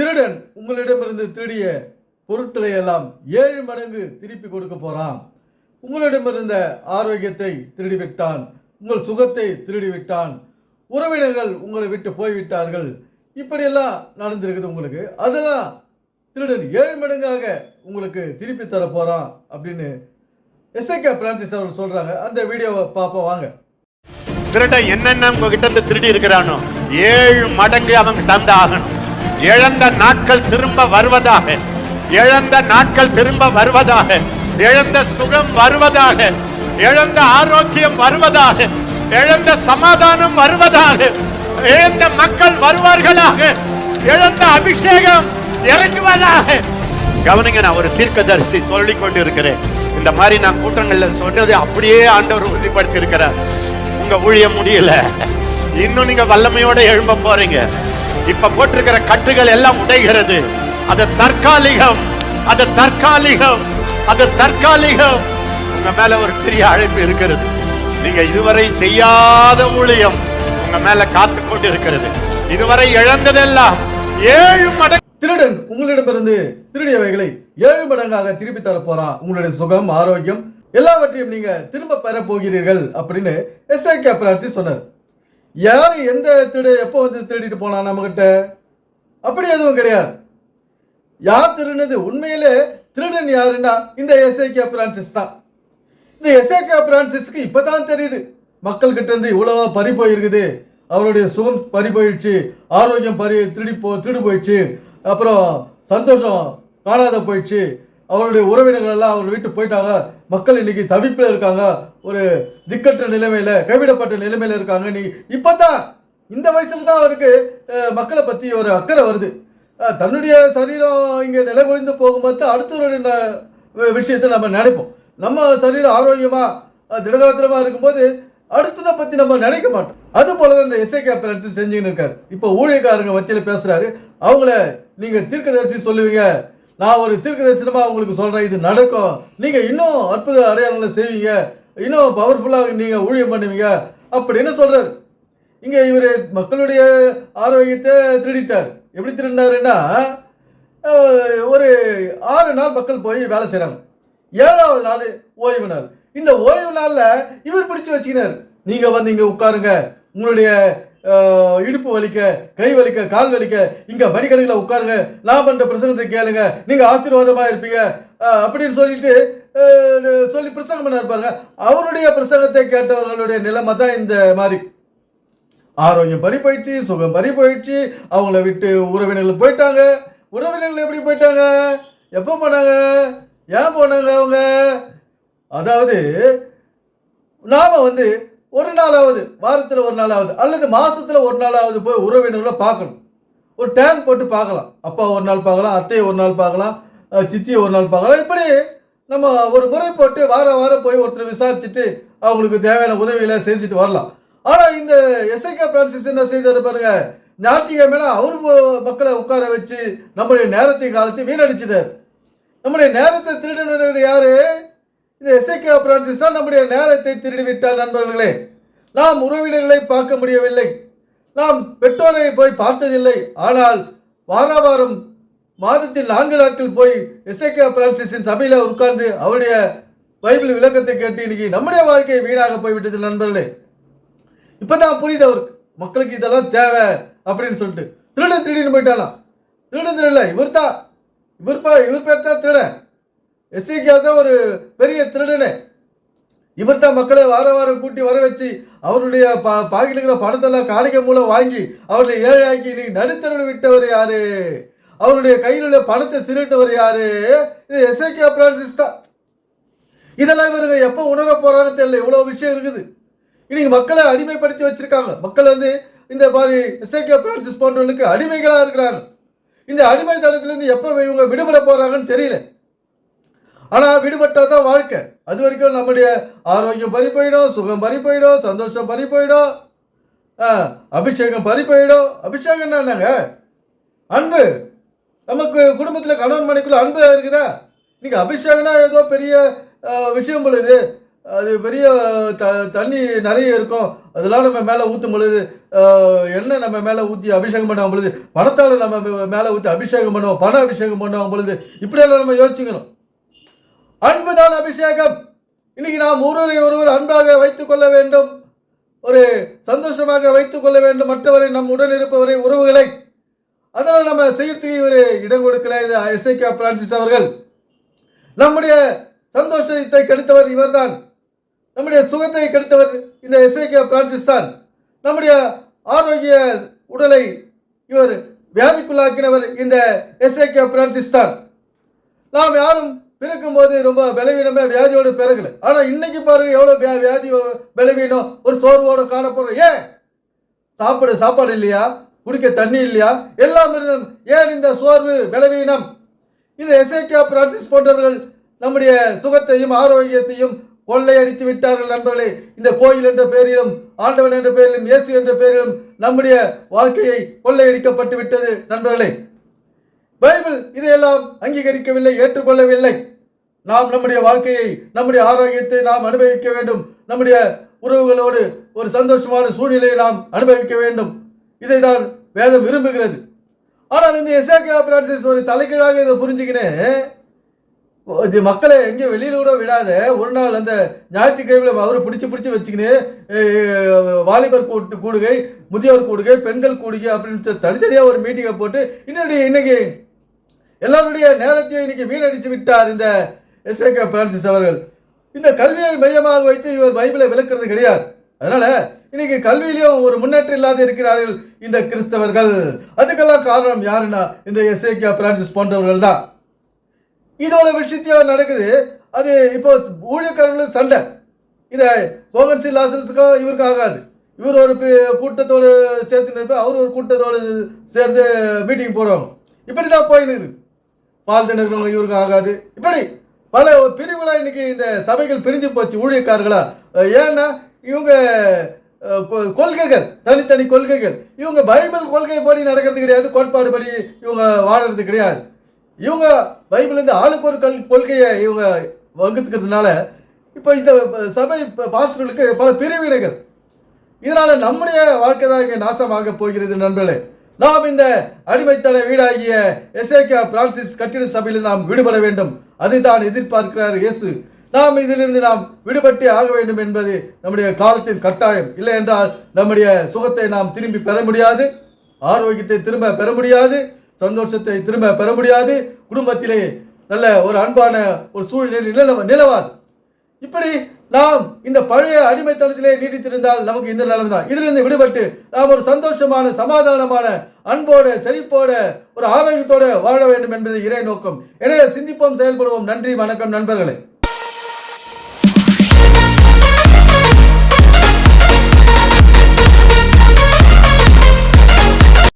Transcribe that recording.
திருடன் உங்களிடமிருந்து திருடிய பொருட்களை எல்லாம் ஏழு மடங்கு திருப்பி கொடுக்க போறான். உங்களிடமிருந்த ஆரோக்கியத்தை திருடிவிட்டான். உங்கள் சுகத்தை திருடிவிட்டான். உறவினர்கள் உங்களை விட்டு போய்விட்டார்கள். இப்படியெல்லாம் நடந்திருக்குது உங்களுக்கு. அதெல்லாம் திருடன் ஏழு மடங்காக உங்களுக்கு திருப்பி தர போறான் அப்படின்னு எஸ்ஐகே பிரான்சிஸ் அவர் சொல்றாங்க. அந்த வீடியோவை பார்ப்போம் வாங்க. திருடன் என்னென்ன உங்ககிட்ட இருந்து திருடி இருக்கிறானோ ஏழு மடங்கு அவங்க தந்து ஆகணும் இழந்த நாட்கள் திரும்ப வருவதாக இழந்த நாட்கள் திரும்ப வருவதாக இழந்த சுகம் வருவதாக இழந்த ஆரோக்கியம் வருவதாக இழந்த சமாதானம் வருவதாக இழந்த மக்கள் வருவார்களாக இழந்த அபிஷேகம் இறங்குவதாக. கவனிங்க நான் ஒரு தீர்க்கதரிசி சொல்லிக் கொண்டு இருக்கிறேன் இந்த மாதிரி நான் கூட்டங்கள்ல சொன்னது அப்படியே ஆண்டவர் உறுதிப்படுத்தி இருக்கிறார் உங்க ஊழியம் முடியல. இன்னும் நீங்க வல்லமையோட எழும்ப போறீங்க. இப்ப போட்டிருக்கிற கட்டுகள் எல்லாம் உடைகிறது. அது தற்காலிகம் அது தற்காலிகம் அது தற்காலிகம். உங்க மேல ஒரு பெரிய அழைப்பு இருக்கிறது. நீங்க இதுவரை செய்யாத ஊழியம் உங்க மேல காத்து கொண்டு இருக்கிறது இதுவரை இழந்ததெல்லாம் ஏழு மடங்கு திருடன் உங்களிடமிருந்து திருடியவைகளை ஏழு மடங்காக திருப்பி தர போறான் உங்களுடைய சுகம் ஆரோக்கியம் எல்லாவற்றையும் நீங்க திரும்ப பெற போகிறீர்கள் அப்படின்னு எஸ்ஐ பிரான்சிஸ் சொன்னார். யார் எந்த திருடு எப்போ வந்து திருடிட்டு போனான் நம்மக்கிட்ட அப்படி எதுவும் கிடையாது. யார் திருடுனது? உண்மையிலே திருடன் யாருன்னா இந்த எஸ்ஐகே பிரான்சிஸ் தான். இந்த எஸ்ஐகே பிரான்சிஸ்க்கு இப்போ தான் தெரியுது மக்கள்கிட்ட இருந்து இவ்வளோ பறி போயிருக்குது. அவருடைய சுகம் பறி போயிடுச்சு. ஆரோக்கியம் பறி திருடி போ திருடு போயிடுச்சு. அப்புறம் சந்தோஷம் காணாத போயிடுச்சு. அவருடைய உறவினர்கள் எல்லாம் அவர் வீட்டு போயிட்டாங்க. மக்கள் இன்னைக்கு தவிப்பில் இருக்காங்க. ஒரு திக்கற்ற நிலைமையில் கைவிடப்பட்ட நிலைமையில் இருக்காங்க. நீ இப்பதான் இந்த வயசுல தான் அவருக்கு மக்களை பற்றி ஒரு அக்கறை வருது. தன்னுடைய சரீரம் இங்கே நிலைகுலைந்து போகும்போது அடுத்தவருடைய விஷயத்தை நம்ம நினைப்போம். நம்ம சரீரம் ஆரோக்கியமாக திடகாத்திரமாக இருக்கும்போது அடுத்ததை பற்றி நம்ம நினைக்க மாட்டோம். அது போல தான் இந்த எஸ்ஐகே பேரண்ட்ஸ் செஞ்சுன்னு இருக்காரு. இப்போ ஊழியக்காரங்க மத்தியில் பேசுகிறாரு அவங்கள நீங்கள் தீர்க்கதரிசி சொல்லுவீங்க. நான் ஒரு தீர்க்கதரிசனமா உங்களுக்கு சொல்கிறேன் இது நடக்கும். நீங்கள் இன்னும் அற்புத அடையாளங்களை செய்வீங்க. இன்னும் பவர்ஃபுல்லாக நீங்கள் ஊழியம் பண்ணுவீங்க. அப்படின்னு சொல்கிறார் இங்கே இவர் மக்களுடைய ஆரோக்கியத்தை திருடிட்டார். எப்படி திருடினாருன்னா ஒரு ஆறு நாள் மக்கள் போய் வேலை செய்கிறாங்க ஏழாவது நாள் ஓய்வு நாள். இந்த ஓய்வு நாளில் இவர் பிடிச்சி வச்சுக்கினார். நீங்கள் வந்து இங்கே உட்காருங்க. உங்களுடைய இடுப்பு வலிக்க கை வலிக்க கால் வலிக்க இங்க மணிக்கணக்கில் உட்காருங்க நான் பண்ற பிரசங்கத்தை கேளுங்க நீங்க ஆசீர்வாதமா இருப்பீங்க. அப்படின்னு சொல்லிட்டு சொல்லி பிரசங்கம் பண்ண இருப்பாருங்க அவருடைய பிரசங்கத்தை கேட்டவர்களுடைய நிலைமை தான் இந்த மாதிரி. ஆரோக்கியம் பறி போயிடுச்சு சுகம் பறி போயிடுச்சு அவங்கள விட்டு உறவினர்கள் போயிட்டாங்க. உறவினர்கள் எப்படி போயிட்டாங்க? எப்போ போனாங்க? ஏன் போனாங்க அவங்க? அதாவது நாம வந்து ஒரு நாளாவது வாரத்தில் ஒரு நாளாவது அல்லது மாதத்தில் ஒரு நாளாவது போய் உறவினர்களை பார்க்கணும். ஒரு டேன் போட்டு பார்க்கலாம். அப்பா ஒரு நாள் பார்க்கலாம் அத்தையை ஒரு நாள் பார்க்கலாம் சித்தியை ஒரு நாள் பார்க்கலாம். இப்படி நம்ம ஒரு முறை போட்டு வாரம் வாரம் போய் ஒருத்தர் விசாரிச்சுட்டு அவங்களுக்கு தேவையான உதவிகளை செஞ்சுட்டு வரலாம். ஆனால் இந்த எஸ்ஐகே பிரான்சிஸ் என்ன செய்தார் பாருங்க ஞாயிற்றுக்கிழமையில அவர் மக்களை உட்கார வச்சு நம்முடைய நேரத்தை காலத்தை வீணடிச்சிட்டார். நம்முடைய நேரத்தை திருடனர் யாரு? இந்த எஸ்ஐகே பிரான்சிஸ் தான் நம்முடைய நேரத்தை திருடிவிட்டார் நண்பர்களே. நாம் உறவினர்களை பார்க்க முடியவில்லை. நாம் பெற்றோரை போய் பார்த்ததில்லை. ஆனால் வார வாரம் மாதத்தில் நான்கு நாட்கள் போய் எஸ்ஐகே பிரான்சிஸின் சபையில் உட்கார்ந்து அவருடைய பைபிள் விளக்கத்தை கேட்டு இன்னைக்கு நம்முடைய வாழ்க்கை வீணாக போய்விட்டது நண்பர்களே. இப்பதான் புரியுது அவருக்கு மக்களுக்கு இதெல்லாம் தேவை அப்படின்னு சொல்லிட்டு. திருடன் திருடின்னு போயிட்டானா? திருடன் திருடல இவர் தான் இவர் பா இவர் பேர் தான் திருடன். எஸ்ஐகே தான் ஒரு பெரிய திருடனே. இவர் தான் மக்களை வார வாரம் கூட்டி வர வச்சு அவருடைய பா பாக்கில் இருக்கிற பணத்தெல்லாம் காணிக்கை மூலம் வாங்கி அவர்களை ஏழையாக்கி நீ நடுத்தருள் விட்டவர் யாரு? அவருடைய கையில் உள்ள பணத்தை திருட்டவர் யாரு? இது எஸ்ஐகே பிரான்சிஸ் தான். இதெல்லாம் இவருங்க எப்போ உணர போறாங்க தெரியல. இவ்வளோ விஷயம் இருக்குது. இன்னைக்கு மக்களை அடிமைப்படுத்தி வச்சிருக்காங்க. மக்கள் வந்து இந்த மாதிரி எஸ்ஐகே பிரான்சிஸ் போன்றவர்களுக்கு அடிமைகளாக இருக்கிறாங்க. இந்த அடிமைத்தனத்திலிருந்து எப்போ இவங்க விடுபட போகிறாங்கன்னு தெரியல. ஆனால் விடுபட்டால் தான் வாழ்க்கை. அது வரைக்கும் நம்முடைய ஆரோக்கியம் பறி போயிடும் சுகம் பறி போயிடும் சந்தோஷம் பறி போயிடும் ஆ, அபிஷேகம் பறி போயிடும் அபிஷேகம் என்னங்க அன்பு. நமக்கு குடும்பத்தில் கணவன் மனைக்குள்ள அன்பு இருக்குதா? இன்னைக்கு அபிஷேகம்னா ஏதோ பெரிய விஷயம் பொழுது அது பெரிய த தண்ணி நிறைய இருக்கும். அதெல்லாம் நம்ம மேலே ஊற்றும் பொழுது எண்ணெய் நம்ம மேலே ஊற்றி அபிஷேகம் பண்ணுவோம் பொழுது பணத்தால் நம்ம மேலே ஊற்றி அபிஷேகம் பண்ணுவோம் பண அபிஷேகம் பண்ணுவோம் பொழுது இப்படியெல்லாம் நம்ம யோசிச்சுக்கணும். அன்புதான் அபிஷேகம். இன்னைக்கு நாம் ஒருவரை ஒருவர் அன்பாக வைத்துக் கொள்ள வேண்டும். ஒரு சந்தோஷமாக வைத்துக் கொள்ள வேண்டும். மற்றவரை நம் உடன் இருப்பவரை உறவுகளை. அதனால் நம்ம செய்யறதுக்கு இவர் இடம் கொடுக்கல இது எஸ்ஐகே பிரான்சிஸ் அவர்கள். நம்முடைய சந்தோஷத்தை கெடுத்தவர் இவர்தான். நம்முடைய சுகத்தை கெடுத்தவர் இந்த எஸ்ஐகே பிரான்சிஸ் தான். நம்முடைய ஆரோக்கிய உடலை இவர் வியாதிக்குள்ளாக்கினவர் இந்த எஸ்ஐகே பிரான்சிஸ் தான். நாம் யாரும் பிறக்கும்போது ரொம்ப பலவீனமே வியாதியோடு பிறகுல ஆனால் இன்னைக்கு பாருங்க எவ்வளோ வியா வியாதி பலவீனம் ஒரு சோர்வோடு காணப்படுறோம் ஏன்? சாப்பிட சாப்பாடு இல்லையா? குடிக்க தண்ணி இல்லையா? எல்லாம் இருந்தும் ஏன் இந்த சோர்வு பலவீனம்? இந்த எஸ்ஐகே பிரான்சிஸ் போன்றவர்கள் நம்முடைய சுகத்தையும் ஆரோக்கியத்தையும் கொள்ளையடித்து விட்டார்கள் நண்பர்களே. இந்த கோயில் என்ற பெயரிலும் ஆண்டவன் என்ற பெயரிலும் இயேசு என்ற பெயரிலும் நம்முடைய வாழ்க்கையை கொள்ளையடிக்கப்பட்டு விட்டது நண்பர்களே. பைபிள் இதையெல்லாம் அங்கீகரிக்கவில்லை ஏற்றுக்கொள்ளவில்லை. நாம் நம்முடைய வாழ்க்கையை நம்முடைய ஆரோக்கியத்தை நாம் அனுபவிக்க வேண்டும். நம்முடைய உறவுகளோடு ஒரு சந்தோஷமான சூழ்நிலையை நாம் அனுபவிக்க வேண்டும். இதை தான் வேதம் விரும்புகிறது. ஆனால் இந்த எஸ்ஏகே பிரான்சிஸ் ஒரு தலைக்கீழாக இதை புரிஞ்சுக்கினேன் இது மக்களை எங்கேயும் வெளியில் கூட விடாத ஒரு நாள் அந்த ஞாயிற்றுக்கிழமை அவரை பிடிச்சி பிடிச்சி வச்சுக்கின்னு வாலிபர் கூட்டு கூடுகை முதியோர் கூடுகை பெண்கள் கூடுகை அப்படின்னு தனித்தனியாக ஒரு மீட்டிங்கை போட்டு இன்னொரு இன்னைக்கு எல்லாருடைய நேரத்தையும் இன்னைக்கு வீணடித்து விட்டார் இந்த எஸ்ஏகே பிரான்சிஸ் அவர்கள் இந்த கல்வியை மையமாக வைத்து இவர் பைபிளை விளக்குறது கிடையாது. அதனால இன்னைக்கு கல்வியிலையும் ஒரு முன்னேற்றம் இல்லாத இருக்கிறார்கள் இந்த கிறிஸ்தவர்கள். அதுக்கெல்லாம் காரணம் யாருன்னா இந்த எஸ்ஏகே பிரான்சிஸ் போன்றவர்கள் தான். இதோட விஷயத்தையும் நடக்குது அது இப்போ ஊழியக்காரர்களும் சண்டை. இதை மோகன் சி. லாசன்ஸுக்கும் இவருக்கு ஆகாது. இவர் ஒரு கூட்டத்தோடு சேர்த்து நிற்ப அவர் ஒரு கூட்டத்தோடு சேர்ந்து மீட்டிங் போடுவாங்க. இப்படி தான் போயின்னு இருக்கு. பால் தினக்கிறவங்க இவருக்கு ஆகாது. இப்படி பல பிரிவுகளாக இன்றைக்கி இந்த சபைகள் பிரிஞ்சு போச்சு ஊழியக்காரர்களா? ஏன்னா இவங்க கொ- கொள்கைகள் தனித்தனி கொள்கைகள். இவங்க பைபிள் கொள்கை படி நடக்கிறது கிடையாது கோட்பாடு படி இவங்க வாழறது கிடையாது. இவங்க பைபிள்லேருந்து ஆளுக்கு ஒரு கல் கொள்கையை இவங்க வகுத்துக்கிறதுனால இப்போ இந்த சபை பாஸ்டர்களுக்கு பல பிரிவினைகள். இதனால் நம்முடைய வாழ்க்கை தான் இங்கே நாசமாக போகிறது நண்பர்களே. நாம் இந்த அடிமைத்தன வீடாகிய எஸ்ஏகே பிரான்சிஸ் கட்டிட சபையில் நாம் விடுபட வேண்டும். அதை தான் எதிர்பார்க்கிறார் இயேசு. நாம் இதிலிருந்து நாம் விடுபட்டு ஆக வேண்டும் என்பது நம்முடைய காலத்தின் கட்டாயம். இல்லை என்றால் நம்முடைய சுகத்தை நாம் திரும்பி பெற முடியாது. ஆரோக்கியத்தை திரும்ப பெற முடியாது. சந்தோஷத்தை திரும்ப பெற முடியாது. குடும்பத்திலே நல்ல ஒரு அன்பான ஒரு சூழ்நிலை நிலவ நிலவாது. இப்படி நாம் இந்த பழைய அடிமைத்தனத்திலே நீடித்திருந்தால் நமக்கு இந்த நிலைமை தான். இதிலிருந்து விடுபட்டு நாம் ஒரு சந்தோஷமான சமாதானமான அன்போடு செழிப்போடு ஒரு ஆரோக்கியத்தோடு வாழ வேண்டும் என்பது இறை நோக்கம். எனவே சிந்திப்போம் செயல்படுவோம். நன்றி வணக்கம் நண்பர்களே.